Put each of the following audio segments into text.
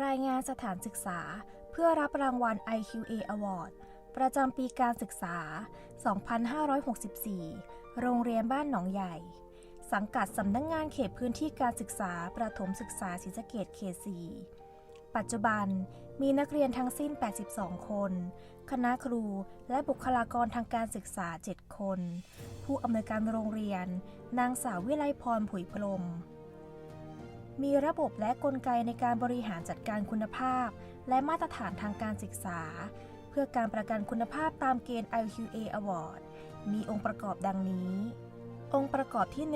รายงานสถานศึกษาเพื่อรับรางวัล IQA Award ประจำปีการศึกษา 2564 โรงเรียนบ้านหนองใหญ่ สังกัดสำนักงงานเขตพื้นที่การศึกษาประถมศึกษาศรีสะเกดเขต 4 ปัจจุบันมีนักเรียนทั้งสิ้น 82 คน คณะครูและบุคลากรทางการศึกษา 7 คน ผู้อำนวยการโรงเรียน นางสาววิไลพรผุยพรม มีระบบและกลไกในการบริหารจัดการคุณภาพ และมาตรฐานทางการศึกษา เพื่อการประกันคุณภาพตามเกณฑ์ IQA Award มีองค์ประกอบดังนี้ องค์ประกอบที่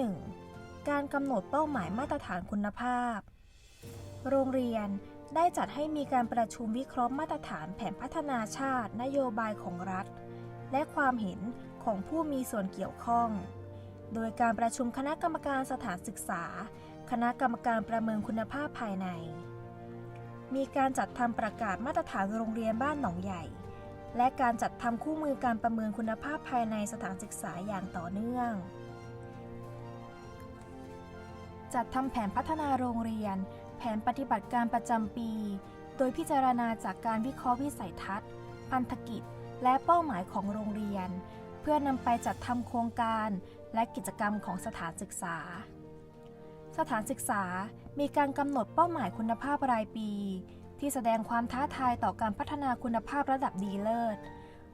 1 การกำหนดเป้าหมายมาตรฐานคุณภาพ โรงเรียนได้จัดให้มีการประชุมวิเคราะห์มาตรฐานแผนพัฒนาชาติ นโยบายของรัฐ และความเห็นของผู้มีส่วนเกี่ยวข้อง โดยการประชุมคณะกรรมการสถานศึกษา คณะกรรมการประเมินคุณภาพภายใน มีการจัดทำประกาศมาตรฐานโรงเรียนบ้านหนองใหญ่ และการจัดทำคู่มือการประเมินคุณภาพภายในสถานศึกษาอย่างต่อเนื่อง จัดทำแผนพัฒนาโรงเรียน แผนปฏิบัติการประจำปี โดยพิจารณาจากการวิเคราะห์วิสัยทัศน์พันธกิจ และเป้าหมายของโรงเรียน เพื่อนำไปจัดทำโครงการและกิจกรรมของสถานศึกษา สถานศึกษามีการกำหนดเป้าหมายคุณภาพรายปี ที่แสดงความท้าทายต่อการพัฒนาคุณภาพระดับดีเลิศ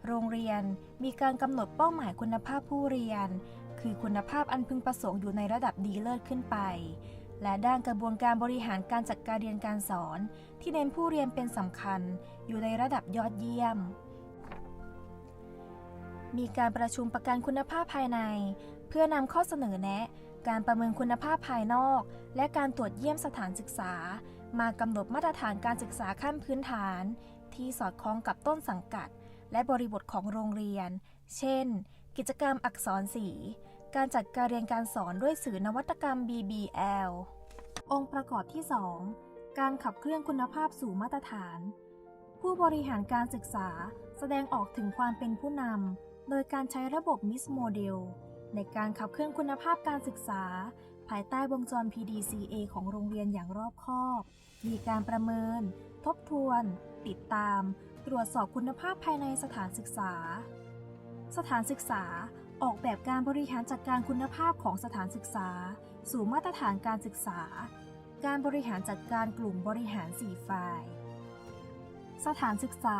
โรงเรียนมีการกำหนดเป้าหมายคุณภาพผู้เรียน คือคุณภาพอันพึงประสงค์อยู่ในระดับดีเลิศขึ้นไป และด้านกระบวนการบริหารการจัดการเรียนการสอน ที่เน้นผู้เรียนเป็นสำคัญ อยู่ในระดับยอดเยี่ยมมีการประชุมประกันคุณภาพภายใน เพื่อนำข้อเสนอแนะ การประเมินคุณภาพภายนอก และการตรวจเยี่ยมสถานศึกษา มากำหนดมาตรฐานการศึกษาขั้นพื้นฐาน ที่สอดคล้องกับต้นสังกัด และบริบทของโรงเรียน เช่น กิจกรรมอักษรสีการจัดการเรียนการสอนด้วยสื่อนวัตกรรม BBL องค์ประกอบที่ 2 การขับเคลื่อนคุณภาพสู่มาตรฐาน ผู้บริหารการศึกษาแสดงออกถึงความเป็นผู้นำ โดยการใช้ระบบ MIS Model ในการขับเคลื่อนคุณภาพการศึกษา ภายใต้วงจร PDCA ของโรงเรียนอย่างรอบคอบ มีการประเมิน ทบทวน ติดตาม ตรวจสอบคุณภาพภายในสถานศึกษา สถานศึกษาออกแบบการบริหารจัดการคุณภาพของสถานศึกษา สู่มาตรฐานการศึกษา การบริหารจัดการกลุ่มบริหาร 4 ฝ่าย สถานศึกษา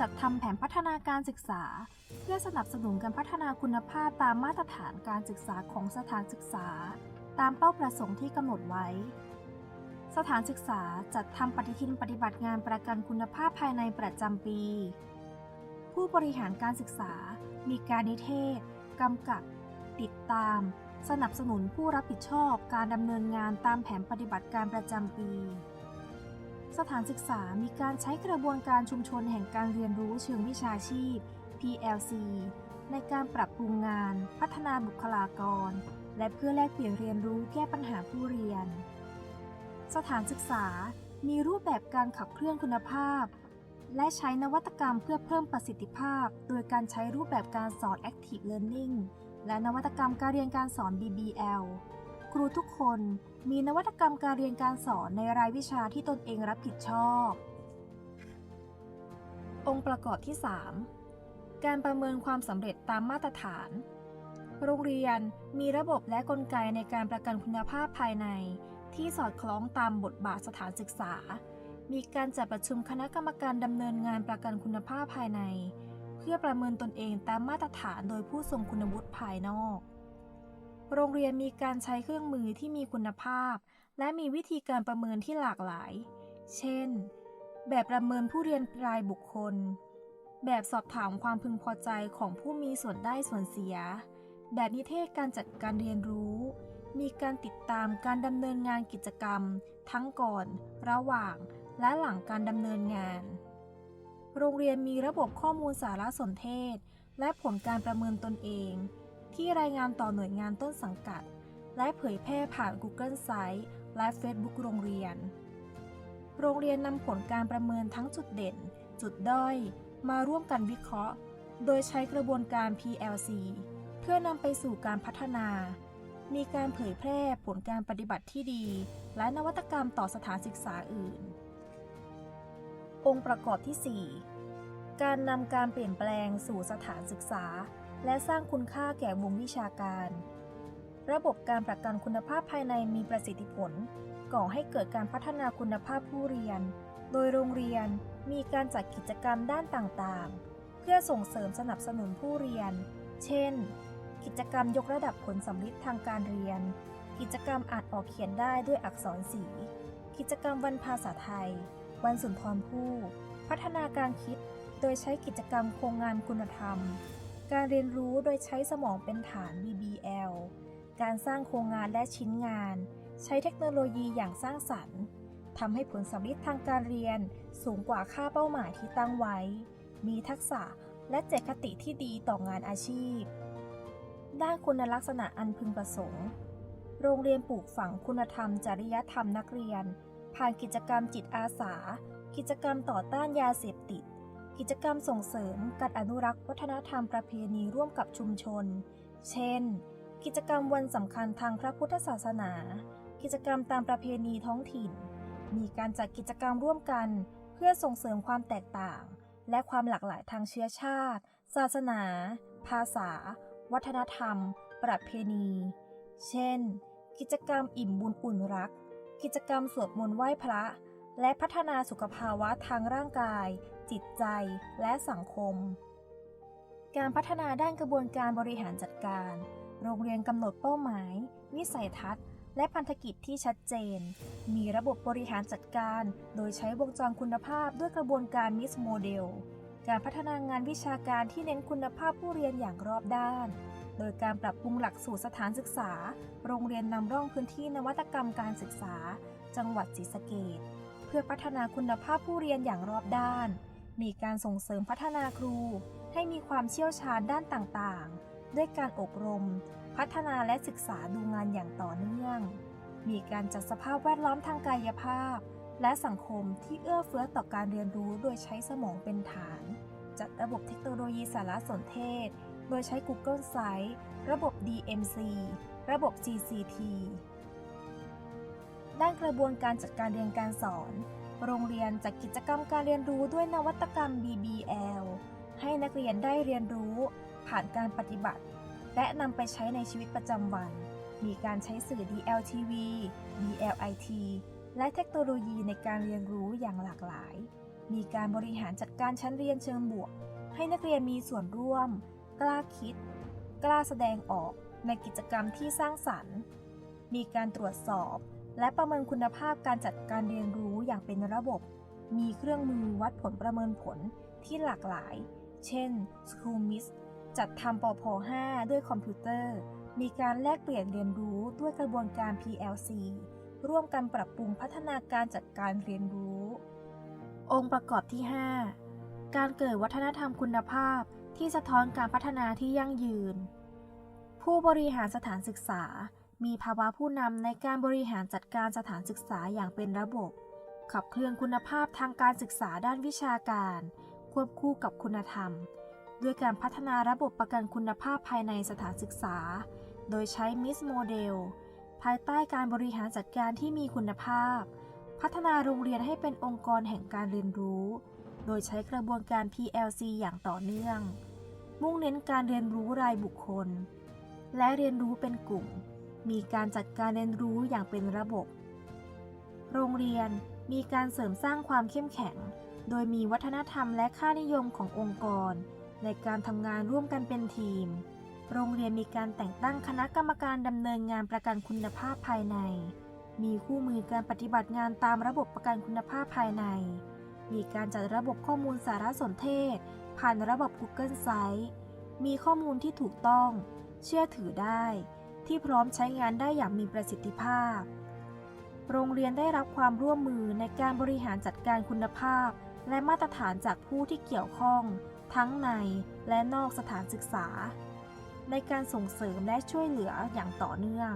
จัดทำแผนพัฒนาการศึกษา เพื่อสนับสนุนการพัฒนาคุณภาพตามมาตรฐานการศึกษาของสถานศึกษา ตามเป้าประสงค์ที่กำหนดไว้ สถานศึกษาจัดทำปฏิทินปฏิบัติงานประกันคุณภาพภายในประจำปี ผู้บริหารการศึกษา มีการนิเทศกำกับ ติดตาม สนับสนุนผู้รับผิดชอบการดำเนินงานตามแผนปฏิบัติการประจำปี สถานศึกษามีการใช้กระบวนการชุมชนแห่งการเรียนรู้เชิงวิชาชีพ PLC ในการปรับปรุงงาน พัฒนาบุคลากร และเพื่อแลกเปลี่ยนเรียนรู้แก้ปัญหาผู้เรียน สถานศึกษามีรูปแบบการขับเคลื่อนคุณภาพ และใช้นวัตกรรมเพื่อเพิ่มประสิทธิภาพ โดยการใช้รูปแบบการสอน Active Learning และนวัตกรรมการเรียนการสอน BBL รูทุกคนมีนวัตกรรมการเรียนการสอนในรายวิชาที่ตนเองรับผิดชอบ องค์ประกอบที่ 3 การประเมินความสำเร็จตามมาตรฐาน โรงเรียนมีระบบและกลไกในการประกันคุณภาพภายใน ที่สอดคล้องตามบทบาทสถานศึกษา มีการจัดประชุมคณะกรรมการดำเนินงานประกันคุณภาพภายใน เพื่อประเมินตนเองตามมาตรฐานโดยผู้ทรงคุณวุฒิภายนอก โรงเรียนมีการใช้เครื่องมือที่มีคุณภาพ และมีวิธีการประเมินที่หลากหลาย เช่น แบบประเมินผู้เรียนรายบุคคล แบบสอบถามความพึงพอใจของผู้มีส่วนได้ส่วนเสีย แบบนิเทศการจัดการเรียนรู้ มีการติดตามการดำเนินงานกิจกรรม ทั้งก่อน ระหว่าง และหลังการดำเนินงาน โรงเรียนมีระบบข้อมูลสารสนเทศ และผลการประเมินตนเอง ที่รายงานต่อหน่วยงานต้นสังกัด และเผยแพร่ผ่าน Google Site และ Facebook โรงเรียน โรงเรียนนำผลการประเมินทั้งจุดเด่น จุดด้อย มาร่วมกันวิเคราะห์ โดยใช้กระบวนการ PLC เพื่อนำไปสู่การพัฒนา มีการเผยแพร่ผลการปฏิบัติที่ดี และนวัตกรรมต่อสถานศึกษาอื่น องค์ประกอบที่ 4 การนำการเปลี่ยนแปลงสู่สถานศึกษา และสร้างคุณค่าแก่วงวิชาการ ระบบการประกันคุณภาพภายในมีประสิทธิผล ก่อให้เกิดการพัฒนาคุณภาพผู้เรียน โดยโรงเรียนมีการจัดกิจกรรมด้านต่างๆ เพื่อส่งเสริมสนับสนุนผู้เรียน เช่น กิจกรรมยกระดับผลสำลิดทางการเรียน กิจกรรมอ่านออกเขียนได้ด้วยอักษรสี กิจกรรมวันภาษาไทย วันสุนทรภู่พัฒนาการคิด โดยใช้กิจกรรมโครงงานคุณธรรม การเรียนรู้โดยใช้สมองเป็นฐาน BBL การสร้างโครงงานและชิ้นงาน ใช้เทคโนโลยีอย่างสร้างสรรค์ทำให้ผลสำลิดทางการเรียนสูงกว่าค่าเป้าหมายที่ตั้งไว้ มีทักษะและเจตคติที่ดีต่องานอาชีพ ด้านคุณลักษณะอันพึงประสงค์ โรงเรียนปลูกฝังคุณธรรม จริยธรรมนักเรียน ผ่านกิจกรรมจิตอาสา กิจกรรมต่อต้านยาเสพติด กิจกรรมส่งเสริมการอนุรักษ์วัฒนธรรมประเพณีร่วมกับชุมชน เช่น กิจกรรมวันสำคัญทางพระพุทธศาสนา กิจกรรมตามประเพณีท้องถิ่น มีการจัดกิจกรรมร่วมกัน เพื่อส่งเสริมความแตกต่าง และความหลากหลายทางเชื้อชาติ ศาสนา ภาษา วัฒนธรรม ประเพณี เช่น กิจกรรมอิ่มบุญอุ่นรัก กิจกรรมสวดมนต์ไหว้พระ และพัฒนาสุขภาวะทางร่างกาย จิตใจ และสังคม การพัฒนาด้านกระบวนการบริหารจัดการ โรงเรียนกำหนดเป้าหมาย วิสัยทัศน์ และพันธกิจที่ชัดเจน มีระบบบริหารจัดการ โดยใช้วงจรคุณภาพด้วยกระบวนการมิสโมเดล การพัฒนางานวิชาการที่เน้นคุณภาพผู้เรียนอย่างรอบด้านโดยการปรับปรุงหลักสูตรสถานศึกษา โรงเรียนนำร่องพื้นที่นวัตกรรมการศึกษา จังหวัดศรีสะเกษ เพื่อพัฒนาคุณภาพผู้เรียนอย่างรอบด้าน มีการส่งเสริมพัฒนาครู ให้มีความเชี่ยวชาญด้านต่างๆ ด้วยการอบรม พัฒนาและศึกษาดูงานอย่างต่อเนื่อง มีการจัดสภาพแวดล้อมทางกายภาพ และสังคมที่เอื้อเฟื้อต่อการเรียนรู้โดยใช้สมองเป็นฐาน จัดระบบเทคโนโลยีสารสนเทศ โดยใช้ Google Sites ระบบ DMC ระบบ GCT ด้านกระบวนการจัดการเรียนการสอน โรงเรียนจัดกิจกรรมการเรียนรู้ด้วยนวัตกรรม BBL ให้นักเรียนได้เรียนรู้ ผ่านการปฏิบัติ และนำไปใช้ในชีวิตประจำวัน มีการใช้สื่อ DLTV DLIT และเทคโนโลยีในการเรียนรู้อย่างหลากหลาย มีการบริหารจัดการชั้นเรียนเชิงบวก ให้นักเรียนมีส่วนร่วม กล้าคิด กล้าแสดงออกในกิจกรรมที่สร้างสรรค์ มีการตรวจสอบ และประเมินคุณภาพการจัดการเรียนรู้อย่างเป็นระบบ มีเครื่องมือวัดผลประเมินผลที่หลากหลาย เช่น Schoolmiss จัดทำปพ5ด้วยคอมพิวเตอร์ มีการแลกเปลี่ยนเรียนรู้ด้วยกระบวนการ PLC ร่วมกันปรับปรุงพัฒนาการจัดการเรียนรู้ องค์ประกอบที่ 5 การเกิดวัฒนธรรมคุณภาพที่สะท้อนการพัฒนาที่ยั่งยืน ผู้บริหารสถานศึกษา มีภาวะผู้นำในการบริหารจัดการสถานศึกษาอย่างเป็นระบบ ขับเคลื่อนคุณภาพทางการศึกษาด้านวิชาการ ควบคู่กับคุณธรรม ด้วยการพัฒนาระบบประกันคุณภาพภายในสถานศึกษา โดยใช้มิสโมเดลภายใต้การบริหารจัดการที่มีคุณภาพ พัฒนาโรงเรียนให้เป็นองค์กรแห่งการเรียนรู้ โดยใช้กระบวนการ PLC อย่างต่อเนื่อง มุ่งเน้นการเรียนรู้รายบุคคล และเรียนรู้เป็นกลุ่ม มีการจัดการเรียนรู้อย่างเป็นระบบ โรงเรียนมีการเสริมสร้างความเข้มแข็ง โดยมีวัฒนธรรมและค่านิยมขององค์กร ในการทำงานร่วมกันเป็นทีม โรงเรียนมีการแต่งตั้งคณะกรรมการดำเนินงานประกันคุณภาพภายใน มีคู่มือการปฏิบัติงานตามระบบประกันคุณภาพภายใน มีการจัดระบบข้อมูลสารสนเทศ ผ่านระบบ Google Site มีข้อมูลที่ถูกต้อง เชื่อถือได้ ที่พร้อมใช้งานได้อย่างมีประสิทธิภาพ โรงเรียนได้รับความร่วมมือในการบริหารจัดการคุณภาพ และมาตรฐานจากผู้ที่เกี่ยวข้อง ทั้งในและนอกสถานศึกษา ในการส่งเสริมและช่วยเหลืออย่างต่อเนื่อง